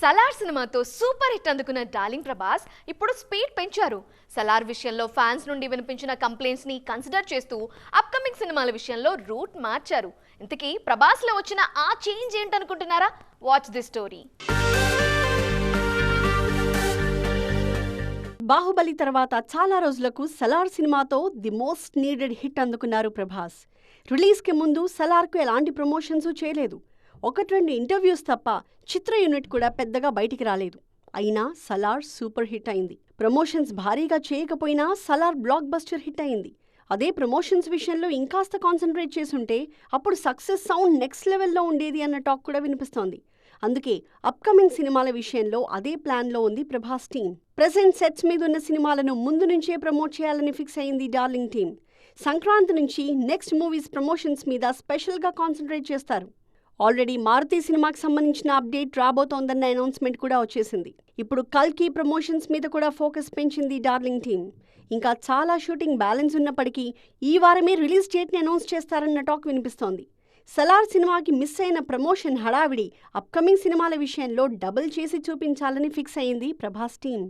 సలార్ సినిమాతో super hit అందుకున్న darling Prabhas ఇప్పుడు స్పీడ్ పెంచారు. సలార్ విషయంలో ఫ్యాన్స్ నుండి వినిపించిన కంప్లైంట్స్ని కన్సిడర్ చేస్తూ అప్కమింగ్ సినిమాల విషయంలో రూట్ మార్చారు. ఇంతకీ ప్రభాస్లో వచ్చిన ఆ చేంజ్ ఏంటనుకుంటున్నారా? వాచ్ ది స్టోరీ బాహుబలి తర్వాత చాలా రోజులకు సలార్ సినిమాతో ది మోస్ట్ నీడెడ్ హిట్ అందుకున్నారు ప్రభాస్. రిలీజ్కి ముందు సలార్కు ఎలాంటి ప్రమోషన్స్ చేయలేదు. ఒకటి రెండు ఇంటర్వ్యూస్ తప్ప చిత్ర యూనిట్ కూడా పెద్దగా బయటికి రాలేదు. అయినా సలార్ సూపర్ హిట్ అయింది. ప్రమోషన్స్ భారీగా చేయకపోయినా సలార్ బ్లాక్ బస్టర్ హిట్ అయింది. అదే ప్రమోషన్స్ విషయంలో ఇంకాస్త కాన్సన్ట్రేట్ చేసుంటే అప్పుడు సక్సెస్ సౌండ్ నెక్స్ట్ లెవెల్లో ఉండేది అన్న టాక్ కూడా వినిపిస్తోంది. అందుకే అప్కమింగ్ సినిమాల విషయంలో అదే ప్లాన్లో ఉంది ప్రభాస్ టీం. ప్రెసెంట్ సెట్స్ మీద ఉన్న సినిమాలను ముందు నుంచే ప్రమోట్ చేయాలని ఫిక్స్ అయింది డార్లింగ్ టీం. సంక్రాంతి నుంచి నెక్స్ట్ మూవీస్ ప్రమోషన్స్ మీద స్పెషల్గా కాన్సన్ట్రేట్ చేస్తారు. ఆల్రెడీ మారుతి సినిమాకి సంబంధించిన అప్డేట్ రాబోతోందన్న అనౌన్స్మెంట్ కూడా వచ్చేసింది. ఇప్పుడు కల్కి ప్రమోషన్స్ మీద కూడా ఫోకస్ పెంచింది డార్లింగ్ టీమ్. ఇంకా చాలా షూటింగ్ బ్యాలెన్స్ ఉన్నప్పటికీ ఈ వారమే రిలీజ్ డేట్ని అనౌన్స్ చేస్తారన్న టాక్ వినిపిస్తోంది. సలార్ సినిమాకి మిస్ అయిన ప్రమోషన్ హడావిడి అప్కమింగ్ సినిమాల విషయంలో డబుల్ చేసి చూపించాలని ఫిక్స్ అయింది ప్రభాస్ టీం